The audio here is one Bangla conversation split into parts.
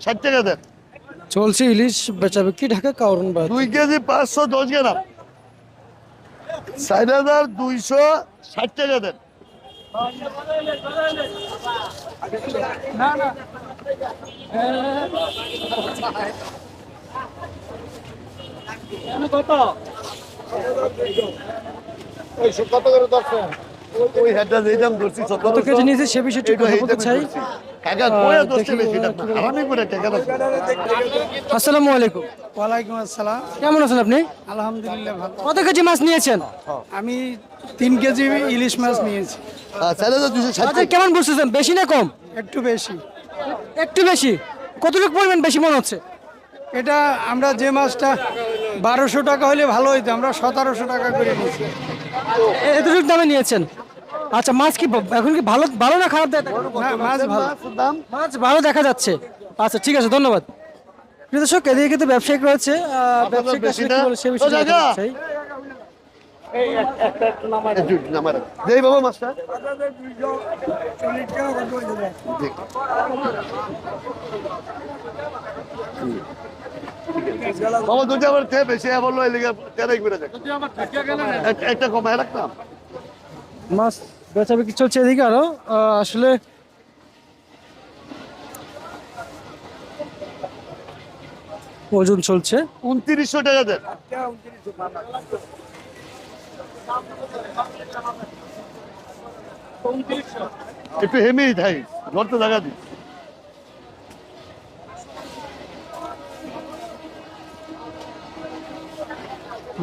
ষাট টাকা দেন চলছে ইলিশ বেচাবে কি ঢাকা কারণ বা দুই কেজি পাঁচশো দশ গ্রাম। ষাট হাজার দুইশো ষাট টাকা দেন ওই হেডটা যেই দাম ধরছি কত কেজি নিয়েছে সে বিষয়ে একটু কথা বলতে চাই? কাকা কয়া বেশি না করে টাকা দাও আসসালামু আলাইকুম। ওয়ালাইকুম আসসালাম। কেমন আছেন আপনি? আলহামদুলিল্লাহ ভালো। কত কেজি মাছ নিয়েছেন? আমি তিন কেজি ইলিশ মাছ নিয়েছি। ষাট কেমন বুঝতেছেন বেশি না কম? একটু বেশি। একটু বেশি? কতটুকু পরিমাণ বেশি মনে হচ্ছে? এটা আমরা যে মাছটা বারোশো টাকা হলে ভালো হইতো আমরা সতেরোশো টাকা করে নিয়েছি। এতটুকু দামে নিয়েছেন। আচ্ছা মাছ কি এখন কি ভালো ভালো না খারাপ দেখা মাছ ভালো মাছ ভালো। দেখা যাচ্ছে। আচ্ছা ঠিক আছে ধন্যবাদ। দর্শক এদিকে কিন্তু ব্যবসায়িক রয়েছে। ব্যবসায়িক সে বিষয়ে বাবা। বাবা দুটো আবার বেশি হ্যাঁ বলল এলিগে তেরাই করে দেখ এক- একটা কমায় রাখতাম মাছ বেচা বিক্রি চলছে এদিকে আরও। আসলে ওজন চলছে। উনত্রিশশো টাকা দেন। একটু হেমেই থাই ঘর তো জায়গা দিই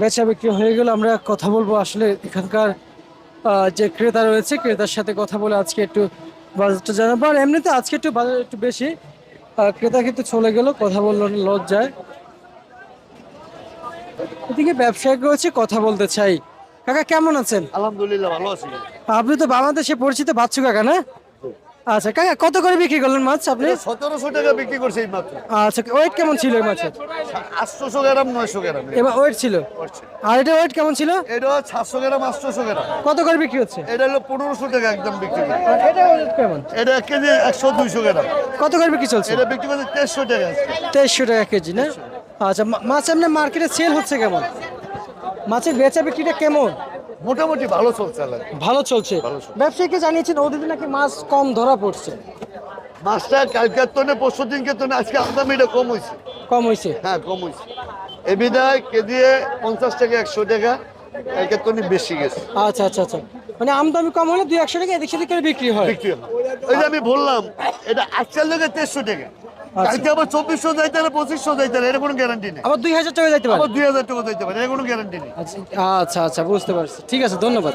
বেচা বিক্রি হয়ে গেলে। আমরা কথা বলব আসলে এখানকার যে ক্রেতা রয়েছে ক্রেতার সাথে কথা বলে আজকে একটু বাজারটা জানাব। আর এমনিতে আজকে একটু বাজার একটু বেশি ক্রেতা কিন্তু চলে গেল কথা বলল লজ্জায়। এদিকে ব্যবসায়িক রয়েছে কথা বলতে চাই। কাকা কেমন আছেন? আলহামদুলিল্লাহ ভালো আছি। আপনি তো বাংলাদেশে পরিচিত বাচ্চু কাকা না? আচ্ছা কাকা কত করে বিক্রি করলেন মাছ আপনি? সতেরোশো টাকা বিক্রি করছে এই মাত্র। আচ্ছা ওয়েট কেমন ছিল এই মাছের? আটশোশো গ্রাম নয়শো গ্রাম। এবার ওয়েট ছিল? আর এটা ওয়েট কেমন ছিল? এটা সাতশো গ্রাম আটশোশো গ্রাম। কত করে বিক্রি হচ্ছে? এটা হলো পনেরোশো টাকা একদম বিক্রি করে। এটা ওয়েট কেমন? এটা এক কেজি একশো দুইশো গ্রাম। কত করে বিক্রি চলছে? এটা বিক্রি করছে দেড়শো টাকা। তেইশশো টাকা কেজি না? আচ্ছা মাছ এমনি মার্কেটে সেল হচ্ছে কেমন? মাছের বেচা বিক্রিটা কেমন? মোটামুটি ভালো চলছে আল্লাহ। ভালো চলছে। ব্যবসায়ীকে জানিয়েছেন ওদের নাকি মাছ কম ধরা পড়ছে? মাছটা কালকের তনে পরশু দিনকে তনে আজকে আমদামিটা কম হয়েছে। কম হয়েছে? হ্যাঁ কম হয়েছে। এ বিদায় কেজি পঞ্চাশ টাকা একশো টাকা কালকের তনে বেশি গেছে। আচ্ছা আচ্ছা আচ্ছা। মানে আমদামি কম হলে দুই একশো টাকা এদিক সেদিক করে বিক্রি হয়। বিক্রি হয়। ওই যে আমি বললাম এটা আজকাল লোকের দেড়শো টাকা। কালকে আবার চব্বিশশো যাইতে পারে পঁচিশশো যাইতে পারে এর কোনো গ্যারান্টি নেই। আবার দুই হাজার টাকা যাইতে পারে? আবার দুই হাজার টাকা যাইতে পারে এর কোনো গ্যারান্টি নেই। আচ্ছা আচ্ছা আচ্ছা বুঝতে পারছি। ঠিক আছে ধন্যবাদ।